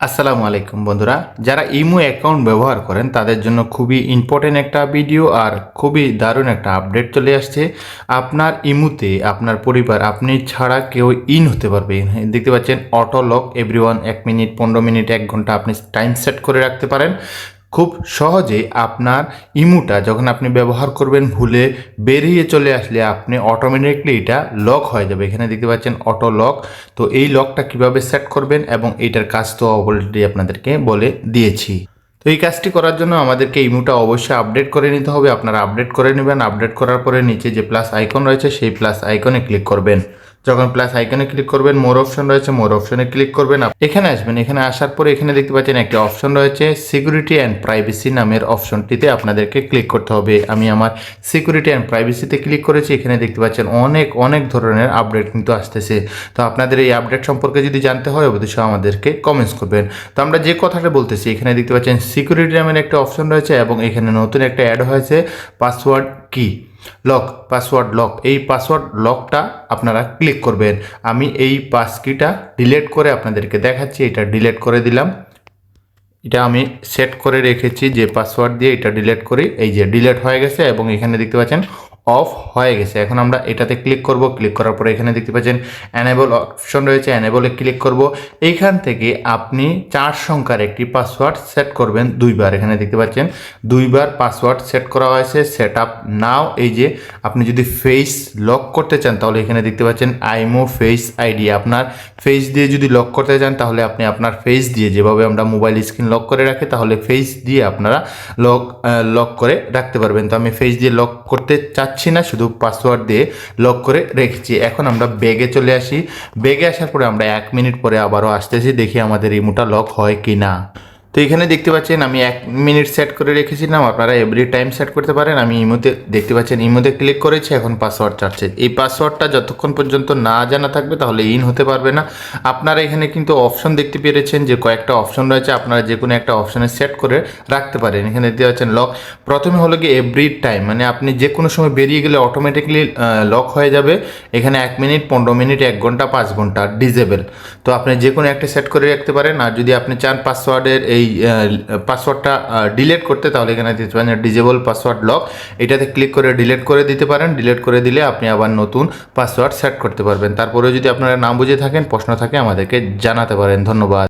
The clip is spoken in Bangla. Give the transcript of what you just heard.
আসসালামু আলাইকুম বন্ধুরা। যারা ইমো অ্যাকাউন্ট ব্যবহার করেন, তাদের জন্য খুবই ইম্পর্টেন্ট একটা ভিডিও আর খুবই দারুণ একটা আপডেট চলে আসছে। আপনার ইমুতে আপনার পরিবার, আপনি ছাড়া কেউ ইন হতে পারবে। দেখতে পাচ্ছেন অটো লক এভরি ওয়ান এক মিনিট, পনেরো মিনিট, এক ঘণ্টা আপনি টাইম সেট করে রাখতে পারেন। খুব সহজে আপনার ইমুটা যখন আপনি ব্যবহার করবেন ভুলে বেরিয়ে চলে আসলে আপনি অটোমেটিকলি এটা লক হয়ে যাবে। এখানে দেখতে পাচ্ছেন অটো লক তো এই লকটা কীভাবে সেট করবেন এবং এইটার কাজ তো অলরেডি আপনাদেরকে বলে দিয়েছি। তো এই কাজটি করার জন্য আমাদেরকে ইমুটা অবশ্যই আপডেট করে নিতে হবে। আপনারা আপডেট করে নেবেন। আপডেট করার পরে নিচে যে প্লাস আইকন রয়েছে, সেই প্লাস আইকনে ক্লিক করবেন। যখন প্লাস আইকনে ক্লিক করবেন মোর অপশন রয়েছে মোর অপশনে ক্লিক করবেন। এখানে আসবেন, এখানে আসার পরে এখানে দেখতে পাচ্ছেন একটি অপশন রয়েছে সিকিউরিটি অ্যান্ড প্রাইভেসি নামের অপশনটিতে আপনাদেরকে ক্লিক করতে হবে। আমি আমার সিকিউরিটি অ্যান্ড প্রাইভেসিতে ক্লিক করেছি, এখানে দেখতে পাচ্ছেন অনেক অনেক ধরনের আপডেট কিন্তু আসতেছে। তো আপনাদের এই আপডেট সম্পর্কে যদি জানতে হয়, অবশ্যই আমাদেরকে কমেন্টস করবেন। তো আমরা যে কথাটা বলতেছি, এখানে দেখতে পাচ্ছেন সিকিউরিটি নামের একটা অপশন রয়েছে এবং এখানে নতুন একটা অ্যাড হয়েছে পাসওয়ার্ড কি লক পাসওয়ার্ড লক এই পাসওয়ার্ড লকটা আপনারা ক্লিক করবেন। আমি এই পাসকিটা ডিলেট করে আপনাদেরকে দেখাচ্ছি, এটা ডিলেট করে দিলাম। এটা আমি সেট করে রেখেছি যে পাসওয়ার্ড দিয়ে এটা ডিলেট করি। এই যে ডিলেট হয়ে গেছে এবং এখানে দেখতে পাচ্ছেন অফ হয়ে গেছে। এখন আমরা এটাতে ক্লিক করব। ক্লিক করার পরে এখানে দেখতে পাচ্ছেন অ্যানেবল অপশন রয়েছে। অ্যানেবলে ক্লিক করব। এইখান থেকে আপনি চার সংখ্যার একটি পাসওয়ার্ড সেট করবেন দুইবার। এখানে দেখতে পাচ্ছেন দুইবার পাসওয়ার্ড সেট করা হয়েছে। সেট আপ নাও এই যে আপনি যদি ফেস লক করতে চান, তাহলে এখানে দেখতে পাচ্ছেন আইমো ফেস আইডি আপনার ফেস দিয়ে যদি লক করতে চান, তাহলে আপনি আপনার ফেস দিয়ে যেভাবে আমরা মোবাইল স্ক্রিন লক করে রাখি, তাহলে ফেস দিয়ে আপনারা লক লক করে রাখতে পারবেন। তো আমি ফেস দিয়ে লক করতে চাচ্ছি না, শুধু পাসওয়ার্ড দিয়ে লক করে রেখেছি। এখন আমরা ব্যাগে চলে আসি। ব্যাগে আসার পরে আমরা এক মিনিট পরে আবারও আসতেছি, দেখি আমাদের রিমোটটা লক হয় কি না তো এখানে দেখতে পাচ্ছেন, আমি এক মিনিট সেট করে রেখেছিলাম। আপনারা এভরি টাইম সেট করতে পারেন। আমি ইমোতে দেখতে পাচ্ছেন ইমোতে ক্লিক করেছি, এখন পাসওয়ার্ড চাচ্ছে। এই পাসওয়ার্ডটা যতক্ষণ পর্যন্ত না জানা থাকবে, তাহলে ইন হতে পারবে না। আপনারা এখানে কিন্তু অপশন দেখতে পেরেছেন যে কয়েকটা অপশন রয়েছে। আপনারা যে কোনো একটা অপশনে সেট করে রাখতে পারেন। এখানে দেখতে পাচ্ছেন লক প্রথমে হলো কি এভরি টাইম মানে আপনি যে কোনো সময় বেরিয়ে গেলে অটোমেটিকলি লক হয়ে যাবে। এখানে এক মিনিট পনেরো মিনিট এক ঘণ্টা, পাঁচ ঘণ্টা ডিজেবল তো আপনি যে কোনো একটা সেট করে রাখতে পারেন। আর যদি আপনি চান পাসওয়ার্ডের এই পাসওয়ার্ডটা ডিলেট করতে, তাহলে এখানে দিতে পারেন ডিজেবল পাসওয়ার্ড লক এটাতে ক্লিক করে ডিলেট করে দিতে পারেন। ডিলেট করে দিলে আপনি আবার নতুন পাসওয়ার্ড সেট করতে পারবেন। তারপরে যদি আপনারা না বুঝে থাকেন, প্রশ্ন থাকে, আমাদেরকে জানাতে পারেন। ধন্যবাদ।